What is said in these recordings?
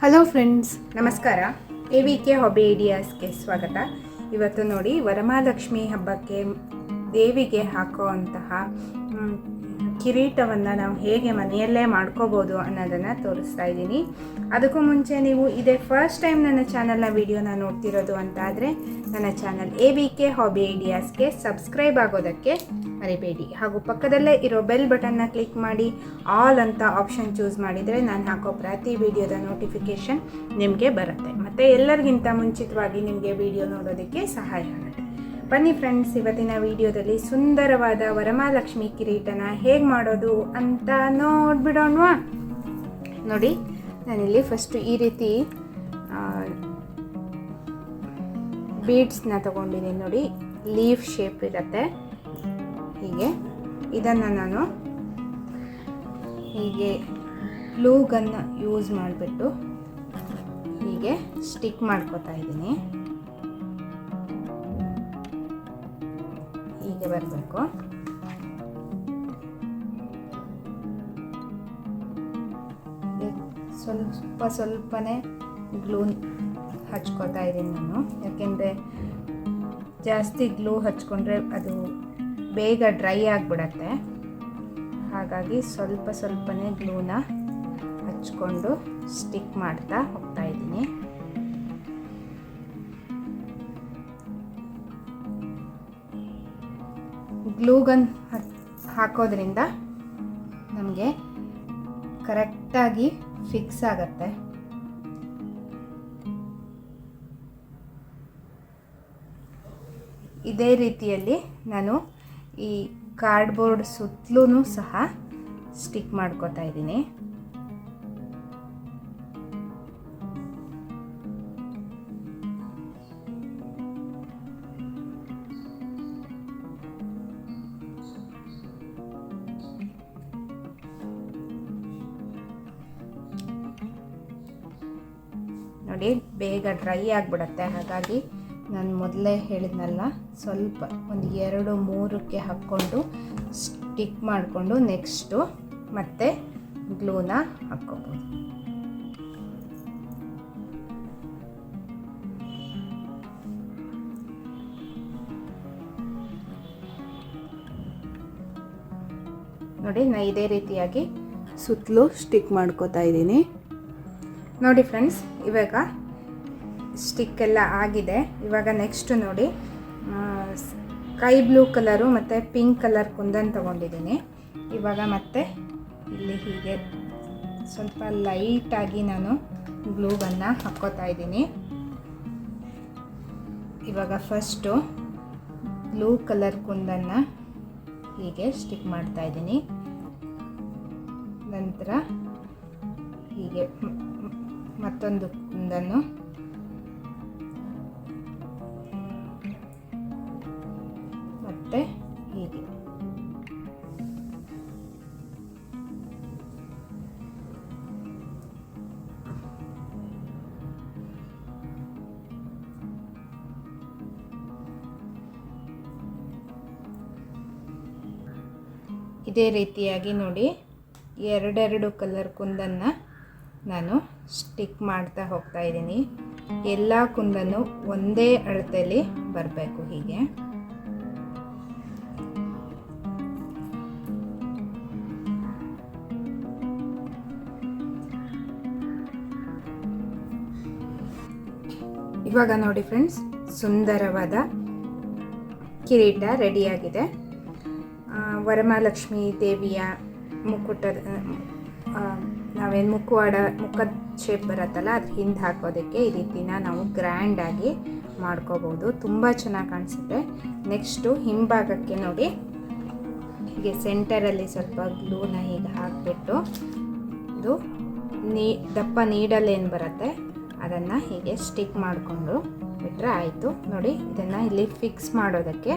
Hello friends ನಮಸ್ಕಾರ. A V K hobby ಐಡಿಯಾಸ್ಗೆ ಸ್ವಾಗತ. ಇವತ್ತು ನೋಡಿ ವರಮಹಾಲಕ್ಷ್ಮಿ ಹಬ್ಬಕ್ಕೆ ದೇವಿಗೆ ಹಾಕುವಂತಹ ಮ್, ಕಿರೀಟವನ್ನು ನಾವು ಹೇಗೆ ಮನೆಯಲ್ಲೇ ಮಾಡ್ಕೋಬೋದು ಅನ್ನೋದನ್ನು ತೋರಿಸ್ತಾ ಇದ್ದೀನಿ. ಅದಕ್ಕೂ ಮುಂಚೆ ನೀವು ಇದೇ ಫಸ್ಟ್ ಟೈಮ್ ನನ್ನ ಚಾನಲ್ನ ವಿಡಿಯೋನ ನೋಡ್ತಿರೋದು ಅಂತಾದರೆ ನನ್ನ channel A B K hobby ಐಡಿಯಾಸ್ಗೆ subscribe ಆಗೋದಕ್ಕೆ ಮರಿಬೇಡಿ. ಹಾಗೂ ಪಕ್ಕದಲ್ಲೇ ಇರೋ ಬೆಲ್ ಬಟನ್ನ ಕ್ಲಿಕ್ ಮಾಡಿ ಆಲ್ ಅಂತ ಆಪ್ಷನ್ ಚೂಸ್ ಮಾಡಿದರೆ ನಾನು ಹಾಕೋ ಪ್ರತಿ ವಿಡಿಯೋದ ನೋಟಿಫಿಕೇಷನ್ ನಿಮಗೆ ಬರುತ್ತೆ. ಮತ್ತು ಎಲ್ಲರಿಗಿಂತ ಮುಂಚಿತವಾಗಿ ನಿಮಗೆ ವಿಡಿಯೋ ನೋಡೋದಕ್ಕೆ ಸಹಾಯ ಆಗುತ್ತೆ. ಬನ್ನಿ ಫ್ರೆಂಡ್ಸ್ ಇವತ್ತಿನ ವಿಡಿಯೋದಲ್ಲಿ ಸುಂದರವಾದ ವರಮಹಾಲಕ್ಷ್ಮಿ ಕಿರೀಟನ ಹೇಗೆ ಮಾಡೋದು ಅಂತ ನೋಡ್ಬಿಡೋಣವಾ? ನೋಡಿ, ನಾನಿಲ್ಲಿ ಫಸ್ಟು ಈ ರೀತಿ ಬೀಡ್ಸ್ನ ತಗೊಂಡಿದ್ದೀನಿ ನೋಡಿ. ಲೀಫ್ ಶೇಪ್ ಇರುತ್ತೆ. ಹೀಗೆ. ಇದನ್ನು ನಾನು ಹೀಗೆ ಗ್ಲೂಗನ್ನು ಯೂಸ್ ಮಾಡಿಬಿಟ್ಟು ಹೀಗೆ ಸ್ಟಿಕ್ ಮಾಡ್ಕೋತಾ ಇದ್ದೀನಿ. ಬರಬೇಕು. ಸ್ವಲ್ಪ ಸ್ವಲ್ಪನೇ ಗ್ಲೂ ಹಚ್ಕೋತಾ ಇದ್ದೀನಿ ನಾನು. ಯಾಕೆಂದರೆ ಜಾಸ್ತಿ ಗ್ಲೂ ಹಚ್ಕೊಂಡ್ರೆ ಅದು ಬೇಗ ಡ್ರೈ ಆಗಿಬಿಡತ್ತೆ. ಹಾಗಾಗಿ ಸ್ವಲ್ಪ ಸ್ವಲ್ಪನೇ ಗ್ಲೂನ ಹಚ್ಕೊಂಡು ಸ್ಟಿಕ್ ಮಾಡ್ತಾ ಹೋಗ್ತಾ ಇದ್ದೀನಿ. ಗ್ಲೂಗನ್ ಹಾಕೋದ್ರಿಂದ ನಮಗೆ ಕರೆಕ್ಟಾಗಿ ಫಿಕ್ಸ್ ಆಗತ್ತೆ. ಇದೇ ರೀತಿಯಲ್ಲಿ ನಾನು ಈ ಕಾರ್ಡ್ಬೋರ್ಡ್ ಸುತ್ತಲೂ ಸಹ ಸ್ಟಿಕ್ ಮಾಡ್ಕೋತಾ ಇದ್ದೀನಿ. ನೋಡಿ ಬೇಗ ಡ್ರೈ ಆಗಿಬಿಡತ್ತೆ. ಹಾಗಾಗಿ ನಾನು ಮೊದಲೇ ಹೇಳಿದ್ನಲ್ಲ, ಸ್ವಲ್ಪ ಒಂದು ಎರಡು ಮೂರಕ್ಕೆ ಹಾಕ್ಕೊಂಡು ಸ್ಟಿಕ್ ಮಾಡಿಕೊಂಡು ನೆಕ್ಸ್ಟು ಮತ್ತೆ ಗ್ಲೂನ ಹಾಕ್ಕೋಬೋದು. ನೋಡಿ ನಾ ಇದೇ ರೀತಿಯಾಗಿ ಸುತ್ತಲೂ ಸ್ಟಿಕ್ ಮಾಡ್ಕೋತಾ ಇದ್ದೀನಿ. ನೋಡಿ ಫ್ರೆಂಡ್ಸ್, ಇವಾಗ ಸ್ಟಿಕ್ ಎಲ್ಲ ಆಗಿದೆ. ಇವಾಗ ನೆಕ್ಸ್ಟ್ ನೋಡಿ ಸ್ಕೈ ಬ್ಲೂ ಕಲರು ಮತ್ತು ಪಿಂಕ್ ಕಲರ್ ಕುಂದನ್ ತೊಗೊಂಡಿದ್ದೀನಿ. ಇವಾಗ ಮತ್ತೆ ಇಲ್ಲಿ ಹೀಗೆ ಸ್ವಲ್ಪ ಲೈಟಾಗಿ ನಾನು ಗ್ಲೂವನ್ನು ಹಾಕ್ಕೋತಾ ಇದ್ದೀನಿ. ಇವಾಗ ಫಸ್ಟು ಬ್ಲೂ ಕಲರ್ ಕುಂದನ್ನು ಹೀಗೆ ಸ್ಟಿಕ್ ಮಾಡ್ತಾ ಇದ್ದೀನಿ. ನಂತರ ಹೀಗೆ ಮತ್ತೊಂದು ಕುಂದನ್ನು ಮತ್ತೆ ಹೀಗೆ. ಇದೇ ರೀತಿಯಾಗಿ ನೋಡಿ ಎರಡೆರಡು ಕಲರ್ ಕುಂದನ್ನು ನಾನು ಸ್ಟಿಕ್ ಮಾಡ್ತಾ ಹೋಗ್ತಾ ಇದ್ದೀನಿ. ಎಲ್ಲ ಕುಂದನ್ನು ಒಂದೇ ಅಳತೆಯಲ್ಲಿ ಬರಬೇಕು ಹೀಗೆ. ಇವಾಗ ನೋಡಿ ಫ್ರೆಂಡ್ಸ್ ಸುಂದರವಾದ ಕಿರೀಟ ರೆಡಿಯಾಗಿದೆ ವರಮಹಾಲಕ್ಷ್ಮಿ ದೇವಿಯ ಮುಕುಟದ ನಾವೇನು ಮುಖವಾಡ ಮುಖದ ಶೇಪ್ ಬರುತ್ತಲ್ಲ ಅದ್ರ ಹಿಂದೆ ಹಾಕೋದಕ್ಕೆ ಈ ರೀತಿನ ನಾವು ಗ್ರ್ಯಾಂಡಾಗಿ ಮಾಡ್ಕೋಬೋದು. ತುಂಬ ಚೆನ್ನಾಗಿ ಕಾಣಿಸುತ್ತೆ. ನೆಕ್ಸ್ಟು ಹಿಂಭಾಗಕ್ಕೆ ನೋಡಿ. ಹೀಗೆ ಸೆಂಟರಲ್ಲಿ ಸ್ವಲ್ಪ ಗ್ಲೂನ ಹೀಗೆ ಹಾಕಿಬಿಟ್ಟು ಇದು ನೀ, ದಪ್ಪ ನೀಡಲ್ ಏನು ಬರುತ್ತೆ, ಅದನ್ನು ಹೀಗೆ ಸ್ಟಿಕ್ ಮಾಡಿಕೊಂಡು ಬಿಟ್ಟರೆ ಆಯಿತು. ನೋಡಿ, ಇದನ್ನು ಇಲ್ಲಿ ಫಿಕ್ಸ್ ಮಾಡೋದಕ್ಕೆ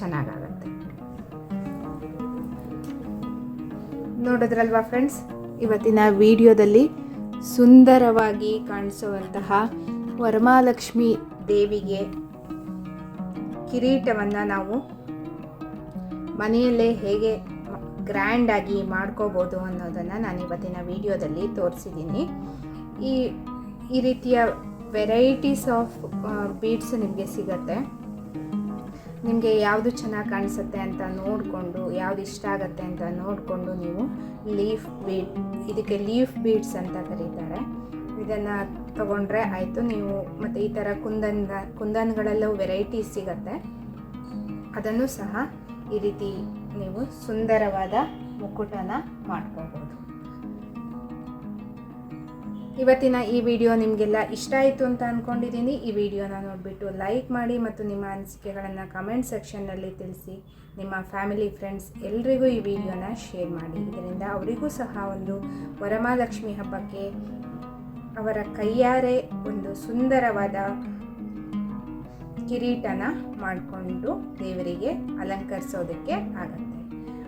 ಚೆನ್ನಾಗಾಗತ್ತೆ. ನೋಡಿದ್ರಲ್ವಾ ಫ್ರೆಂಡ್ಸ್ ಇವತ್ತಿನ ವಿಡಿಯೋದಲ್ಲಿ ಸುಂದರವಾಗಿ ಕಾಣಿಸುವಂತಹ ವರಮಾಲಕ್ಷ್ಮಿ ದೇವಿಗೆ ಕಿರೀಟವನ್ನು ನಾವು ಮನೆಯಲ್ಲೇ ಹೇಗೆ ಗ್ರ್ಯಾಂಡಾಗಿ ಮಾಡ್ಕೋಬೋದು ಅನ್ನೋದನ್ನು ನಾನು ಇವತ್ತಿನ ವಿಡಿಯೋದಲ್ಲಿ ತೋರಿಸಿದ್ದೀನಿ. ಈ ಈ ರೀತಿಯ ವೆರೈಟೀಸ್ ಆಫ್ ಬೀಡ್ಸ್ ನಿಮಗೆ ಸಿಗತ್ತೆ. ನಿಮಗೆ ಯಾವುದು ಚೆನ್ನಾಗಿ ಕಾಣಿಸುತ್ತೆ ಅಂತ ನೋಡಿಕೊಂಡು, ಯಾವುದು ಇಷ್ಟ ಆಗುತ್ತೆ ಅಂತ ನೋಡಿಕೊಂಡು ನೀವು ಲೀಫ್ ಬೀಟ್ ಇದಕ್ಕೆ ಲೀಫ್ ಬೀಡ್ಸ್ ಅಂತ ಕರೀತಾರೆ. ಇದನ್ನು ತಗೊಂಡ್ರೆ ಆಯಿತು, ನೀವು ಮತ್ತು ಈ ಥರ ಕುಂದನ್, ಕುಂದನ್ಗಳಲ್ಲೂ ವೆರೈಟೀಸ್ ಸಿಗತ್ತೆ. ಅದನ್ನು ಸಹ ಈ ರೀತಿ ನೀವು ಸುಂದರವಾದ ಮುಕುಟನ ಮಾಡ್ಕೋಬೋದು. ಇವತ್ತಿನ ಈ ವಿಡಿಯೋ ನಿಮಗೆಲ್ಲ ಇಷ್ಟ ಆಯಿತು ಅಂತ ಅಂದ್ಕೊಂಡಿದ್ದೀನಿ ಈ ವಿಡಿಯೋನ ನೋಡಿಬಿಟ್ಟು ಲೈಕ್ ಮಾಡಿ ಮತ್ತು ನಿಮ್ಮ ಅನಿಸಿಕೆಗಳನ್ನು ಕಮೆಂಟ್ ಸೆಕ್ಷನ್ನಲ್ಲಿ ತಿಳಿಸಿ. ನಿಮ್ಮ ಫ್ಯಾಮಿಲಿ ಫ್ರೆಂಡ್ಸ್ ಎಲ್ರಿಗೂ ಈ ವಿಡಿಯೋನ ಶೇರ್ ಮಾಡಿ. ಇದರಿಂದ ಅವರಿಗೂ ಸಹ ಒಂದು ವರಮಹಾಲಕ್ಷ್ಮಿ ಹಬ್ಬಕ್ಕೆ ಅವರ ಕೈಯಾರೆ ಒಂದು ಸುಂದರವಾದ ಕಿರೀಟನ ಮಾಡಿಕೊಂಡು ದೇವರಿಗೆ ಅಲಂಕರಿಸೋದಕ್ಕೆ ಆಗುತ್ತೆ.